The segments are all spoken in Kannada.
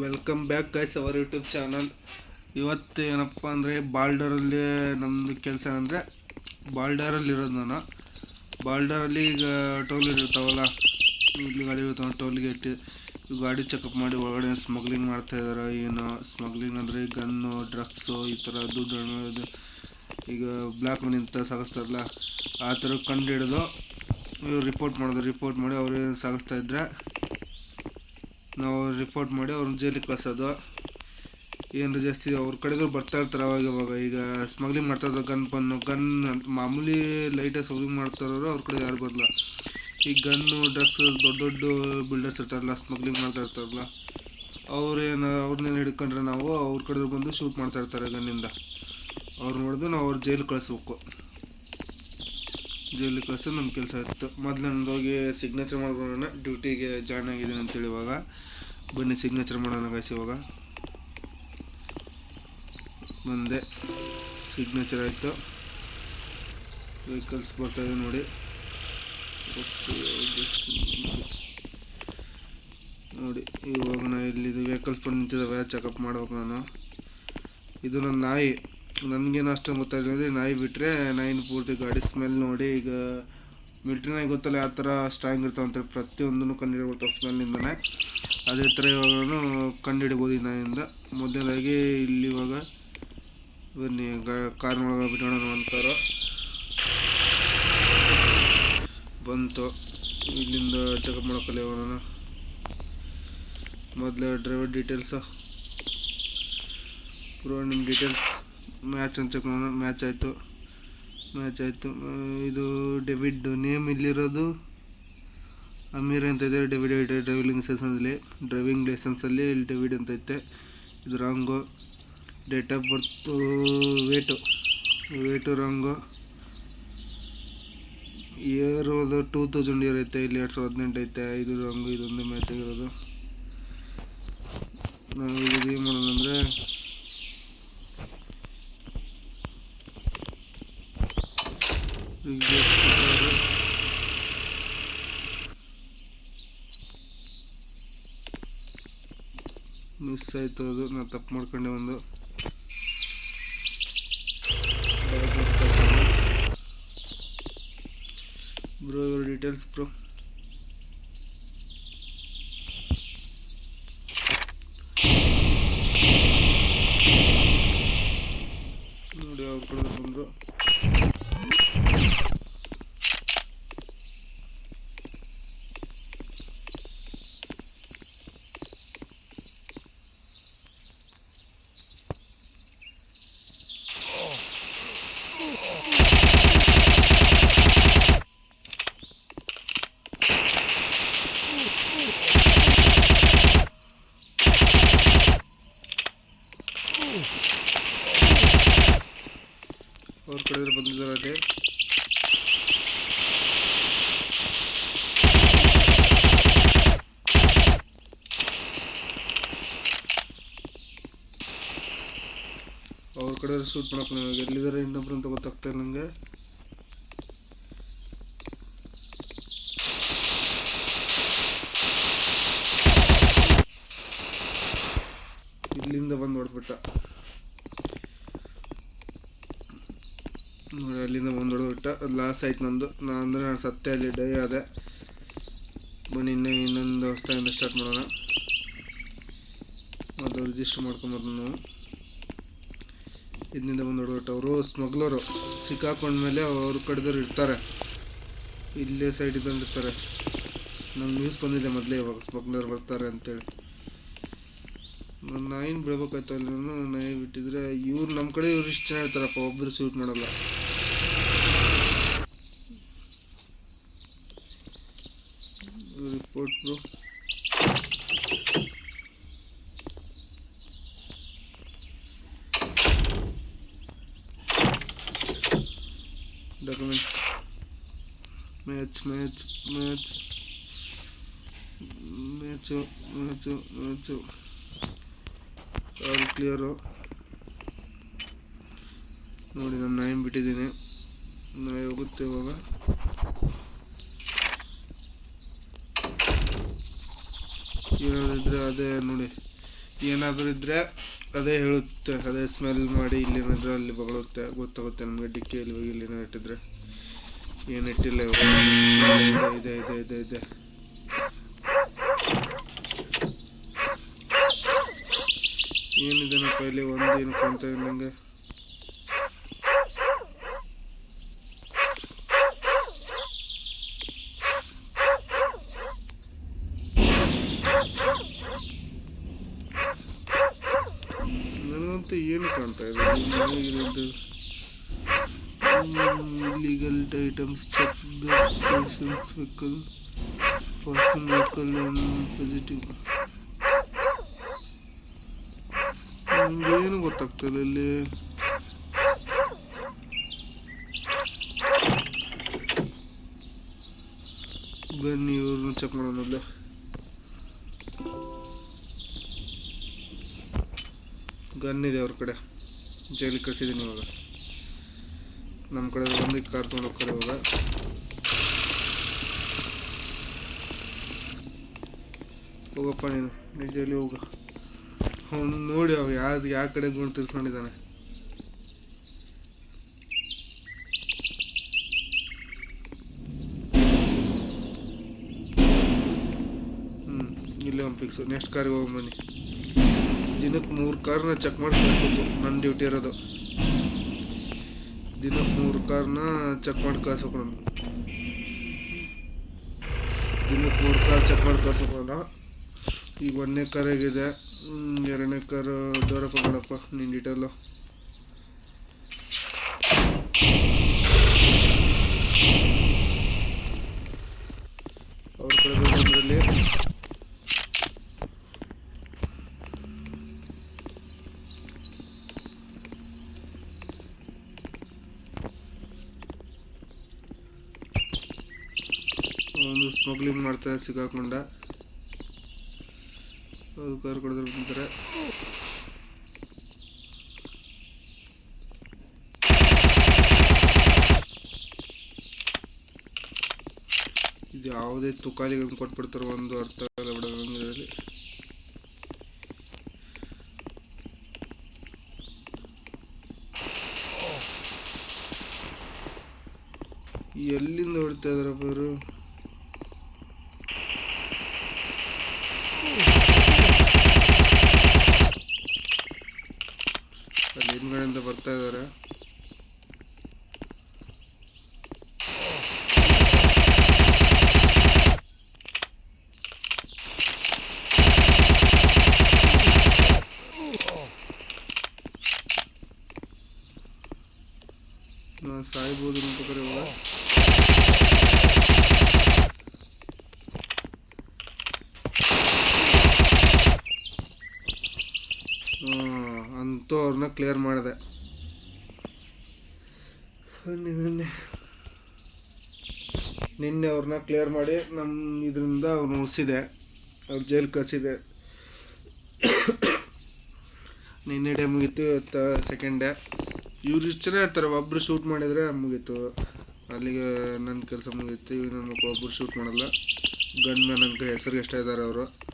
Welcome back guys our YouTube channel ಇವತ್ತು ಏನಪ್ಪ ಅಂದರೆ ಬಾಲ್ಡರಲ್ಲಿ ನಮ್ಮದು ಕೆಲಸ ಅಂದರೆ ಬಾಲ್ಡರಲ್ಲಿರೋದು ನಾನು. ಬಾಲ್ಡರಲ್ಲಿ ಈಗ ಟೋಲ್ ಇರ್ತಾವಲ್ಲ ಇಲ್ಲಿ ಗಾಡಿ ಇರ್ತಾವೆ ಟೋಲ್ ಗೇಟ್ ಗಾಡಿ ಚೆಕಪ್ ಮಾಡಿ ಒಳಗಡೆ ಸ್ಮಗ್ಲಿಂಗ್ ಮಾಡ್ತಾ ಇದ್ದಾರೆ ಏನು ಸ್ಮಗ್ಲಿಂಗ್ ಅಂದರೆ ಗನ್ನು ಡ್ರಗ್ಸು ಈ ಥರ ದುಡ್ಡು ಅನ್ನೋದು ಈಗ ಬ್ಲ್ಯಾಕ್ ಮನಿಂದ ಸಾಗಿಸ್ತಾರಲ್ಲ, ಆ ಥರ ಕಂಡು ಹಿಡಿದು ಇವ್ರು ರಿಪೋರ್ಟ್ ಮಾಡೋದು. ರಿಪೋರ್ಟ್ ಮಾಡಿ ಸಾಗಿಸ್ತಾ ಇದ್ರೆ ನಾವು ರಿಪೋರ್ಟ್ ಮಾಡಿ ಅವ್ರನ್ನ ಜೈಲಿಗೆ ಕಳಿಸೋದು. ಏನಾರು ಜಾಸ್ತಿ ಅವ್ರ ಕಡೆದ್ರು ಬರ್ತಾ ಇರ್ತಾರೆ ಅವಾಗ ಅವಾಗ ಈಗ ಸ್ಮಗ್ಲಿಂಗ್ ಮಾಡ್ತಾ ಇದ್ದಾರೆ ಗನ್ ಪನ್ನು ಗನ್ ಮಾಮೂಲಿ ಲೈಟಾಗಿ ಸ್ಮಗ್ಲಿಂಗ್ ಮಾಡ್ತಾರೋ ಅವ್ರ ಕಡೆ ಯಾರು ಬರಲ್ಲ ಈ ಗನ್ನು ಡ್ರಗ್ಸ್ ದೊಡ್ಡ ದೊಡ್ಡ ಬಿಲ್ಡರ್ಸ್ ಇರ್ತಾರಲ್ಲ ಸ್ಮಗ್ಲಿಂಗ್ ಮಾಡ್ತಾ ಇರ್ತಾರಲ್ಲ, ಅವ್ರೇನು ಅವ್ರನ್ನೇನು ಹಿಡ್ಕೊಂಡ್ರೆ ನಾವು ಅವ್ರ ಕಡೆ ಬಂದು ಶೂಟ್ ಮಾಡ್ತಾ ಇರ್ತಾರೆ ಗನ್ನಿಂದ ಅವ್ರು ನೋಡಿದ್ರೆ ನಾವು ಅವ್ರ ಜೈಲಿಗೆ ಕಳಿಸ್ಬೇಕು. ಜೈಲಿಗೆ ಕಳ್ಸೋದು ನಮ್ಮ ಕೆಲಸ ಇತ್ತು. ಮೊದಲು ಹೋಗಿ ಸಿಗ್ನೇಚರ್ ಮಾಡ್ಕೊಳ್ಳೋಣ ಡ್ಯೂಟಿಗೆ ಜಾಯ್ನ್ ಆಗಿದ್ದೀನಿ ಅಂತೇಳಿ ಇವಾಗ. ಬನ್ನಿ ಸಿಗ್ನೇಚರ್ ಮಾಡೋಣ ಗಾಯ್ಸ್ ಇವಾಗ. ಬಂದೆ. ಸಿಗ್ನೇಚರ್ ಆಯಿತು. ವೆಹಿಕಲ್ಸ್ ಬರ್ತಾಯಿದೆ ನೋಡಿ? ನೋಡಿ, ಇವಾಗ ನಾ ಇಲ್ಲಿ ವೆಹಿಕಲ್ಸ್ ಬಂದು ನಿಂತಿದ್ದಾವೆ ಚೆಕಪ್ ಮಾಡ್ಬೇಕು ನಾನು. ಇದು ನನ್ನ ನಾಯಿ. ನನಗೇನು ಅಷ್ಟೊಂದು ಅಂದರೆ ನಾಯಿ ಬಿಟ್ಟರೆ ನಾಯಿನ ಪೂರ್ತಿ ಗಾಡಿ ಸ್ಮೆಲ್ ನೋಡಿ ಈಗ ಮಿಲ್ಟ್ರಿ ನಾಯಿ ಗೊತ್ತಲ್ಲ ಯಾವ ಥರ ಸ್ಟ್ರಾಂಗ್ ಇರ್ತಾವೆ ಅಂತೇಳಿ ಪ್ರತಿಯೊಂದನ್ನು ಕಂಡುಹಿಡ್ಬಿಡ್ತಾವೆ ಸ್ಮೆಲ್ಲಿಂದನೇ ಅದೇ ಥರ ಇವಾಗೂ ಕಂಡುಹಿಡ್ಬೋದು ಈ ನಾಯಿಂದ ಮೊದಲಾಗಿ ಇಲ್ಲಿ ಇವಾಗ ಬನ್ನಿ ಕಾರ್ನೊಳಗೆ ಬಿಡೋಣ ಅಂತಾರೋ ಬಂತು. ಇಲ್ಲಿಂದ ಚೆಕಪ್ ಮಾಡೋಕ್ಕಲ್ಲ ಇವಾಗ ಮೊದಲ ಮೊದಲು ಡ್ರೈವರ್ ಡೀಟೇಲ್ಸು ಬ್ರೋ ನಿಮ್ಮ ಡೀಟೇಲ್ಸ್ ಮ್ಯಾಚ್ ಮಾಡೋಣ ಮ್ಯಾಚ್ ಆಯಿತು. ಮ್ಯಾಚ್ ಆಯಿತು. ಇದು ಡೆವಿಡ್ ನೇಮ್ ಇಲ್ಲಿರೋದು ಅಮೀರ್ ಅಂತ ಇದೆ ಡೆವಿಡ್ ಡ್ರೈವಿಂಗ್ ಲೈಸೆನ್ಸಲ್ಲಿ ಡ್ರೈವಿಂಗ್ ಲೈಸೆನ್ಸಲ್ಲಿ ಇಲ್ಲಿ ಡೆವಿಡ್ ಅಂತ ಐತೆ. ಇದು wrong date of birth wait wait wrong year ಅದು ಟೂ ತೌಸಂಡ್ ಇಯರ್ ಐತೆ, ಇಲ್ಲಿ ಎರಡು ಸಾವಿರದ ಹದಿನೆಂಟು ಐತೆ. ಇದು ರಾಂಗು ಇದೊಂದು ಮ್ಯಾಚ್ ಆಗಿರೋದು. ನಾವು ಇದು ಏನು ಮಾಡೋಣ ಮಿಸ್ ಆಯಿತು ಅದು. ನಾನು ತಪ್ಪು ಮಾಡ್ಕೊಂಡೆ ಒಂದು. ಬ್ರೋ ಇವ್ರ ಡೀಟೇಲ್ಸ್ ಬ್ರೋ ನೋಡಿ ಅವ್ರ ಕಡೆ ಬಂದರು ಅವ್ರ ಕಡೆ ಬಂದಿದ್ದಾರೆ ಅಲ್ಲಿ ಅವ್ರ ಕಡೆ ಶೂಟ್ ಮಾಡ್ಕೊಂಡು ನನಗೆ ಎಲ್ಲಿದ್ದಾರೆ ಇನ್ನೊಬ್ರು ಅಂತ ಗೊತ್ತಾಗ್ತಾ ಇಲ್ಲ ನನಗೆ ಇಲ್ಲಿಂದ ಬಂದು ಹೊಡೆದ್ಬಿಟ್ಟ. ನೋಡಿ, ಅಲ್ಲಿಂದ ಬಂದು ಹೊಡೆದ್ಬಿಟ್ಟ. ಅದು ಲಾಸ್ ಆಯ್ತು ನಂದು. ನಾನು ಅಂದರೆ ನಾನು ಸತ್ತೆ ಅಲ್ಲಿ ಡೈ ಆದೆ. ಬನ್ನಿ, ಇನ್ನೇ ಇನ್ನೊಂದು ಹೊಸ್ತಾಗಿಂದ ಸ್ಟಾರ್ಟ್ ಮಾಡೋಣ. ಅದು ರಿಜಿಸ್ಟರ್ ಮಾಡ್ಕೊಂಬೋದು ನಾವು. ಇದರಿಂದ ಬಂದು ಹೊಡೆದ್ಬಿಟ್ಟು ಅವರು, ಸ್ಮಗ್ಲರು ಸಿಕ್ಕಾಕೊಂಡ್ಮೇಲೆ ಅವ್ರ ಕಡೆದವ್ರು ಇರ್ತಾರೆ. ಇಲ್ಲೇ ಸೈಡ್ ಇರ್ತಾರೆ. ನಂಗೆ ನ್ಯೂಸ್ ಬಂದಿದೆ ಮೊದಲೇ ಇವಾಗ ಸ್ಮಗ್ಲರ್ ಬರ್ತಾರೆ ಅಂತೇಳಿ. ನಾನು ನಾಯಿನ ಬಿಡ್ಬೇಕಾಯ್ತು ಅಲ್ಲಿ? ನಾಯಿ ಬಿಟ್ಟಿದ್ರೆ ಇವ್ರು ನಮ್ಮ ಕಡೆ ಇವ್ರು ಇಷ್ಟು ಚೆನ್ನಾಗಿರ್ತಾರಪ್ಪ ಒಬ್ಬರು ಸೂಟ್ ಮಾಡಲ್ಲ report bro documents match match. Match, match match. All clear ನೋಡಿ, ನಾನು ನಾಯಿ ಬಿಟ್ಟಿದ್ದೀನಿ. ನಾಯಿ ಹೋಗುತ್ತೆ ಇವಾಗ. ಏನಾದಿದ್ರೆ ಅದೇ ನೋಡಿ. ಏನಾದರೂ ಇದ್ದರೆ ಅದೇ ಹೇಳುತ್ತೆ. ಅದೇ ಸ್ಮೆಲ್ ಮಾಡಿ ಇಲ್ಲೇನಾದ್ರೆ ಅಲ್ಲಿ ಬಗಳುತ್ತೆ. ಗೊತ್ತಾಗುತ್ತೆ ನಮಗೆ, ಡಿಕ್ಕಿಯಲ್ಲಿ ಹೋಗಿ ಇಲ್ಲಿ ಏನೋ ಇಟ್ಟಿದ್ರೆ. ಏನು ಇಟ್ಟಿಲ್ಲ ಇದೆ ಇದೆ ಇದೆ ಇದೆ ಏನಿದೆನಪ್ಪ ಇಲ್ಲಿ? ಒಂದು ಏನು ಕಾಣ್ತಾ ಇಲ್ಲ ನಂಗೆ. ನನಗಂತೂ ಏನು ಕಾಣ್ತಾ ಇಲ್ಲ legal items check the persons vehicle person vehicle ನಮ್ಗೆ ಏನು ಗೊತ್ತಾಗ್ತಿಲ್ಲ ಇಲ್ಲಿ? ಬನ್ನಿ, ಇವ್ರನ್ನ ಚೆಕ್ ಮಾಡೋಣ ಮೊದಲು. ಗನ್ ಇದೆ ಅವ್ರ ಕಡೆ. ಜೈಲಿಗೆ ಕಳ್ಸಿದ್ದೀನಿ ಇವಾಗ. ನಮ್ಮ ಕಡೆ ಬಂದು ಕಾರ್ ತೊಗೊಂಡು ಹೋಗ್ತಾರೆ ಇವಾಗ. ಹೋಗಪ್ಪ ನೀನು ನಿಜಲ್ಲಿ ಹೋಗ. ಅವನು ನೋಡಿ ಅವ ಯಾವ್ದು ಯಾವ ಕಡೆ ಗುಂಡು ತಿರ್ಸ್ಕೊಂಡಿದ್ದಾನೆ. ಹ್ಞೂ ಇಲ್ಲೇ ಒಂದು ಫಿಕ್ಸು ನೆಕ್ಸ್ಟ್ ಕಾರಿಗೆ ಹೋಗಿ ಬನ್ನಿ. ದಿನಕ್ಕೆ ಮೂರು ಕಾರ್ನ ಚೆಕ್ ಮಾಡಿ ನನ್ನ ಡ್ಯೂಟಿ ಇರೋದು. ದಿನಕ್ಕೆ ಮೂರು ಕಾರ್ನ ಚೆಕ್ ಮಾಡಿ ಕಳಿಸ್ಬೇಕು ನಾನು. ದಿನಕ್ಕೆ ಮೂರು ಕಾರ್ ಚೆಕ್ ಮಾಡಿ ಕಳಿಸ್ಬೇಕು ನಾನು ಈಗ ಒಂದನೇ ಕಾರ್ ಹೇಗಿದೆ ಎರಡನೇ ಕಾರು ದೂರಪ್ಪ ಬೇಡಪ್ಪ ನಿನ್ನ ಡೀಟೇಲು ಅವ್ರ ಕಡೆ ಬಂದ್ರಲ್ಲಿ ಒಂದು ಸ್ಮಗ್ಲಿಂಗ್ ಮಾಡ್ತಾರೆ ಸಿಕ್ಕಾಕೊಂಡ. ಅದು ಕಾರ್ ಕೊಡಿದ್ರೆ ಬಂತಾರೆ ಇದು ಯಾವುದೇ ತುಕಾಲಿಗಳನ್ನು ಕೊಟ್ಬಿಡ್ತಾರೆ ಒಂದು ಅರ್ಥ ಆಗಲ್ಲ ಬಿಡ ಇದರಲ್ಲಿ ಎಲ್ಲಿಂದ ಹೊಡಿತಾ ಇದಾರಪ್ಪ ಇವರು ಅಲ್ಲಿ ಹಿಂದ್ಗಡೆಯಿಂದ ಬರ್ತಾ ಇದ್ದಾರೆ ನಾ ಸಾಯ್ಬೋದು ಅನ್ಬೇಕಾರೆ ಇವಾಗ ಅಂತೂ ಅವ್ರನ್ನ ಕ್ಲಿಯರ್ ಮಾಡಿದೆ. ಬನ್ನಿ ನಿನ್ನೆ. ಅವ್ರನ್ನ ಕ್ಲಿಯರ್ ಮಾಡಿ ನಮ್ಮ ಇದರಿಂದ ಅವ್ರನ್ನ ಉಳಿಸಿದೆ. ಅವ್ರ ಜೈಲ್ ಕಳಿಸಿದೆ. ನಿನ್ನೆ ಡೇ ಮುಗೀತು, ಇವತ್ತು ಸೆಕೆಂಡ್ ಡೇ ಇವ್ರು ಇಷ್ಟು ಜನ ಇರ್ತಾರೆ ಒಬ್ಬರು ಶೂಟ್ ಮಾಡಿದರೆ ಮುಗೀತು. ಅಲ್ಲಿಗೆ ನನ್ನ ಕೆಲಸ ಮುಗೀತು, ಇವ್ರು ನನ್ನ ಒಬ್ಬರು ಶೂಟ್ ಮಾಡಲ್ಲ. ಗನ್ ಮ್ಯಾನ್ ಅಂತ ಹೆಸರಿಗೆ ಎಷ್ಟ ಇದ್ದಾರೆ ಅವರು.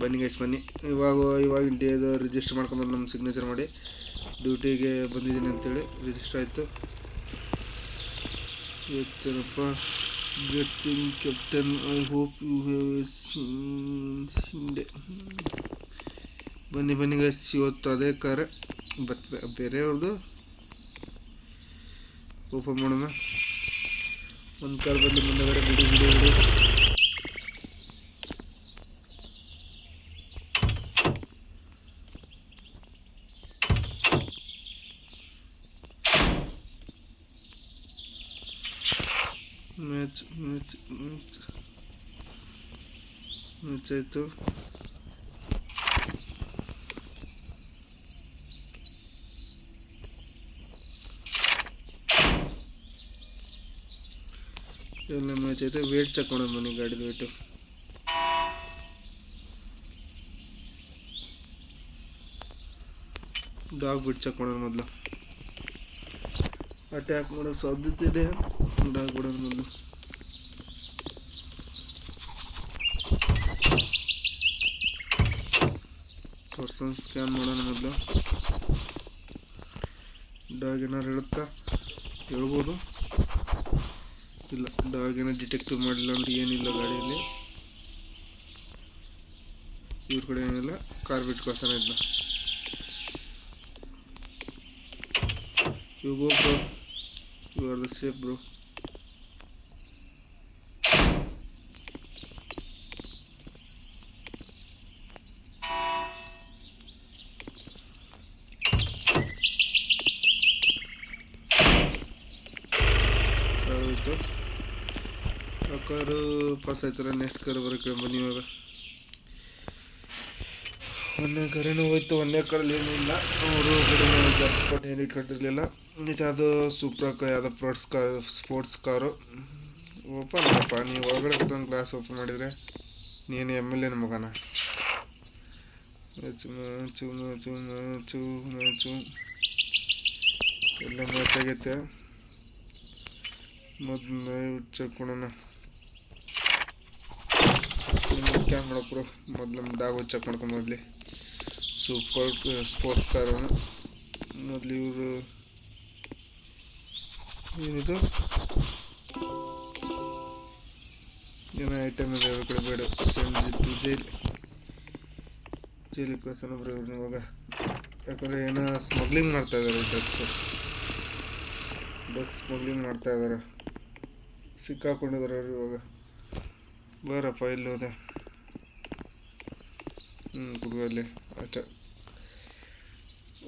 ಬನ್ನಿ ಗೈಸ್ ಬನ್ನಿ. ಇವಾಗ ಇವಾಗ ಡೇದು ರಿಜಿಸ್ಟರ್ ಮಾಡ್ಕೊಂಡ್ರೆ ನಮ್ಮ ಸಿಗ್ನೇಚರ್ ಮಾಡಿ ಡ್ಯೂಟಿಗೆ ಬಂದಿದ್ದೀನಿ ಅಂತೇಳಿ ರಿಜಿಸ್ಟರ್ ಆಯಿತು. ಇವತ್ತೇನಪ್ಪ getting captain I hope you have day ಬನ್ನಿ ಬನ್ನಿ ಗೈಸ್ ಇವತ್ತು ಅದೇ ಕಾರ್ ಬಟ್ ಬೇರೆಯವ್ರದ್ದು ಓಪನ್ ಮಾಡೋಣ. ಒಂದು ಕಾರ್ ಬಂದು ಮುಂದೆ ಬಿಡಿ ಬಿಡಿ ಬಿಡಿ ಮ್ಯಾಚ್ ಮ್ಯಾಚ್ ಮ್ಯಾಚ್ ಮ್ಯಾಚ್ ಆಯಿತು ಎಲ್ಲ ಮ್ಯಾಚ್ ಐತೆ ವೇಟ್ ಚೆಕ್ ಮಾಡೋಣ ಬನ್ನಿ ಗಾಡಿದ ವೇಟು ಡಾಗ್ ಬಿಟ್ಟು ಚೆಕ್ ಮಾಡೋಣ ಮೊದಲು ಅಟ್ಯಾಕ್ ಮಾಡೋ ಸಾಧ್ಯತೆ ಇದೆ ಡಾಗ್ ಬಿಡೋಣ ಮೊದಲು ಪರ್ಸನ್ ಸ್ಕ್ಯಾನ್ ಮಾಡೋಣ ಮೊದಲು. ಡಾಗ್ ಏನಾರು ಹೇಳುತ್ತಾ? ಹೇಳ್ಬೋದು. ಇಲ್ಲ ಡಾಗ್ ಏನೋ ಡಿಟೆಕ್ಟಿವ್ ಮಾಡಿಲ್ಲ ಅಂದ್ರೆ ಏನಿಲ್ಲ ಗಾಡಿಯಲ್ಲಿ. ಇವ್ರ ಕಡೆ ಏನಿಲ್ಲ ಕಾರ್ ಬಿಟ್ಟು ಕಳ್ಸೋಣ ಇದನ್ನ ಇವಾಗ ಯು ಆರ್ ಸೇಫ್ ಬ್ರೋ ಹೋಯ್ತು ಆ ಕಾರು ಪಾಸ್ ಆಯ್ತಾರೆ ನೆಕ್ಸ್ಟ್ ಕರೆ ಬರೋಕೆ ಬನ್ನಿ ಇವಾಗ ಒಂದನೇ ಕಾರೇನೋ ಹೋಯ್ತು ಒಂದನೇ ಕಾರಲ್ಲಿ ಏನೂ ಇಲ್ಲ. ಅವರು ಕಡೆ ಏನು ಇಟ್ಕೊಂಡಿರಲಿಲ್ಲ. ಇದು ಅದು ಸೂಪರ್ ಕಾರ್ ಯಾವುದೋ sports car sports car open ಮಾಡಪ್ಪ, ನೀವು ಒಳಗಡೆ ಕೂತ್ಕೊಂಡು ಗ್ಲಾಸ್ ಓಪನ್ ಮಾಡಿದರೆ ನೀನು ಎಂ ಎಲ್ ಎನ್ ಮಗನ. ಚುಮ ಚುಮ ಚುಮ ಚುಮ ಎಲ್ಲ ಮ್ಯಾಚ್ ಆಗೈತೆ. ಮೊದಲು ಚೆಕ್ ಮಾಡೋಣ ಸ್ಕ್ಯಾನ್ ಮಾಡಪ್ರು ಮೊದಲು ನಮ್ಮ ಡಾಗ್ ಚೆಕ್ ಮಾಡ್ಕೊಂಡು ಮೊದಲು ಸೂಪರ್ ಸ್ಪೋರ್ಟ್ಸ್ ಕಾರನ್ನು ಮೊದಲು ಇವರು ಏನಿದು ಏನೋ ಐಟಮ್ ಇದೆ ಅವ್ರ ಕಡೆ ಬೇಡ. ಸೆಂಡ್ ಜಿಪ್ಪು ಜೈಲ್ ಜೈಲಿಗೆ ಕಳ್ಸೋಣ ಬರೀ ಇವ್ರನ್ನ ಇವಾಗ. ಯಾಕಂದರೆ ಏನೋ ಸ್ಮಗ್ಲಿಂಗ್ ಮಾಡ್ತಾ ಇದ್ದಾರೆ ಡ್ರಗ್ಸ್ ಡ್ರಗ್ಸ್ ಸ್ಮಗ್ಲಿಂಗ್ ಮಾಡ್ತಾ ಇದ್ದಾರೆ ಸಿಕ್ಕಾಕೊಂಡಿದ್ದಾರೆ ಅವರು ಇವಾಗ. ಫೈಲ್ ಇಲ್ಲಿ ಕುಡ್ಗಲ್ಲಿ ಅಷ್ಟೇ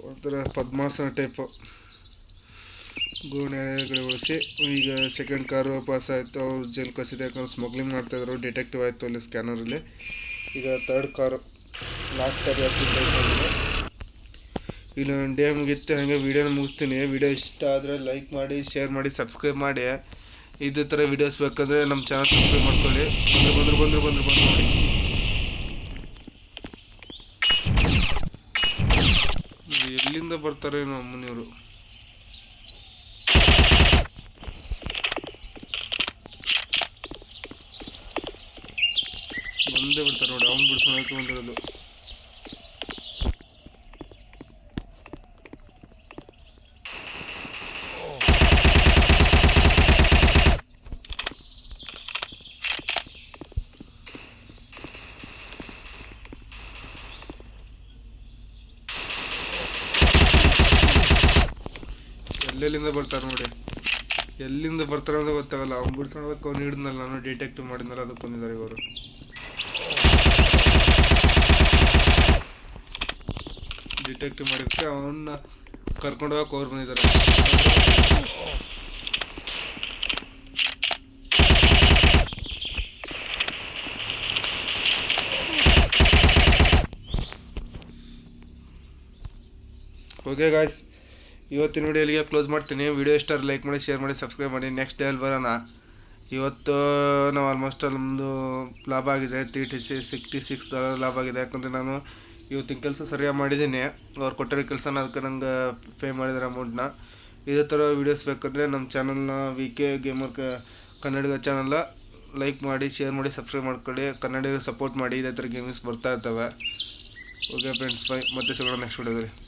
ಒಂಥರ ಪದ್ಮಾಸನ ಟೈಪು ಗೋಣೆ ಈಗ ಸೆಕೆಂಡ್ ಕಾರು ಪಾಸ್ ಆಯಿತು, ಅವ್ರು ಜೈಲ್ ಕಳಿಸಿದೆ ಯಾಕಂದ್ರೆ ಸ್ಮಗ್ಲಿಂಗ್ ಮಾಡ್ತಾಯಿದ್ರು ಡಿಟೆಕ್ಟಿವ್ ಆಯಿತು ಅಲ್ಲಿ ಸ್ಕ್ಯಾನರಲ್ಲಿ ಈಗ ತರ್ಡ್ ಕಾರು ಲಾಸ್ಟ್ ಕಾರ್ ಇಲ್ಲ ನನ್ನ ಡೇ ಮುಗಿತ್ತು, ಹಾಗೆ ವೀಡಿಯೋನ ಮುಗಿಸ್ತೀನಿ. ವಿಡಿಯೋ ಇಷ್ಟ ಆದರೆ ಲೈಕ್ ಮಾಡಿ ಶೇರ್ ಮಾಡಿ ಸಬ್ಸ್ಕ್ರೈಬ್ ಮಾಡಿ. ಇದೇ ಥರ ವೀಡಿಯೋಸ್ ಬೇಕಂದರೆ ನಮ್ಮ ಚಾನಲ್ ಸಬ್ಸ್ಕ್ರೈಬ್ ಮಾಡ್ಕೊಳ್ಳಿ. ಬಂದರು ಬಂದರು ಬಂದರು ಬಂದರು ಬಂದು ನೋಡಿ ಇದು ಎಲ್ಲಿಂದ ಬರ್ತಾರೆ ನಮ್ಮ ಅಮ್ಮನಿಯವರು. ಬಂದೇ ಬಿಡ್ತಾರೆ ನೋಡಿ ಅವ್ನು ಬಿಡ್ಸ್ಕೊಳಕ್ಕೆ ಬಂದಿರೋದು. ಎಲ್ಲೆಲ್ಲಿಂದ ಬರ್ತಾರೆ ನೋಡಿ. ಎಲ್ಲಿಂದ ಬರ್ತಾರೆ ಅಂತ ಗೊತ್ತಾಗಲ್ಲ. ಅವ್ನು ಬಿಡ್ಸ್ಕೊಂಡು ಅವ್ನು ಹಿಡಿದ್ನಲ್ಲ ನಾನು ಡಿಟೆಕ್ಟಿವ್ ಮಾಡಿದ್ನಲ್ಲ, ಅದಕ್ಕೆ ಬಂದಿದ್ದಾರೆ ಇವರು. ಡಿಟೆಕ್ಟಿವ್ ಮಾಡಿದ್ದಕ್ಕೆ ಅವನ್ನ ಕರ್ಕೊಂಡು ಹೋಗಕ್ಕೆ ಅವ್ರು ಬಂದಿದ್ದಾರೆ. ಓಕೆ ಗಾಯ್ಸ್ ಇವತ್ತಿನ ವಿಡಿಯೋ ಇಲ್ಲಿಗೆ ಕ್ಲೋಸ್ ಮಾಡ್ತೀನಿ. ವಿಡಿಯೋ ಇಷ್ಟ ಲೈಕ್ ಮಾಡಿ ಶೇರ್ ಮಾಡಿ ಸಬ್ಸ್ಕ್ರೈಬ್ ಮಾಡಿ. ನೆಕ್ಸ್ಟ್ ಡೇ ಅಲ್ಲಿ ಬರೋಣ. ಇವತ್ತು ನಾವು ಆಲ್ಮೋಸ್ಟ್ ನಮ್ಮದು ಲಾಭ ಆಗಿದೆ. Three C sixty six dollar ಲಾಭ ಆಗಿದೆ. ಯಾಕಂದರೆ ನಾನು ಇವತ್ತಿನ ಕೆಲಸ ಸರಿಯಾಗಿ ಮಾಡಿದ್ದೀನಿ. ಅವ್ರು ಕೊಟ್ಟಿರೋ ಕೆಲಸನ ಅದಕ್ಕೆ ನಂಗೆ ಪೇ ಮಾಡಿದ್ದಾರೆ ಅಮೌಂಟ್ನ ಇದೇ ಥರ ವೀಡಿಯೋಸ್ ಬೇಕಂದರೆ ನಮ್ಮ ಚಾನಲ್ನ ವಿ ಕೆ ಗೇಮರ್ ಕನ್ನಡಿಗ ಚಾನಲ್ನ ಲೈಕ್ ಮಾಡಿ ಶೇರ್ ಮಾಡಿ ಸಬ್ಸ್ಕ್ರೈಬ್ ಮಾಡ್ಕೊಳ್ಳಿ. ಕನ್ನಡಿಗ ಸಪೋರ್ಟ್ ಮಾಡಿ. ಇದೇ ಥರ ಗೇಮಿಂಗ್ಸ್ ಬರ್ತಾ ಇರ್ತವೆ. ಓಕೆ ಫ್ರೆಂಡ್ಸ್ ಬೈ ಮತ್ತೆ ಸಿಗೋಣ ನೆಕ್ಸ್ಟ್ ವಿಡಿಯೋದಲ್ಲಿ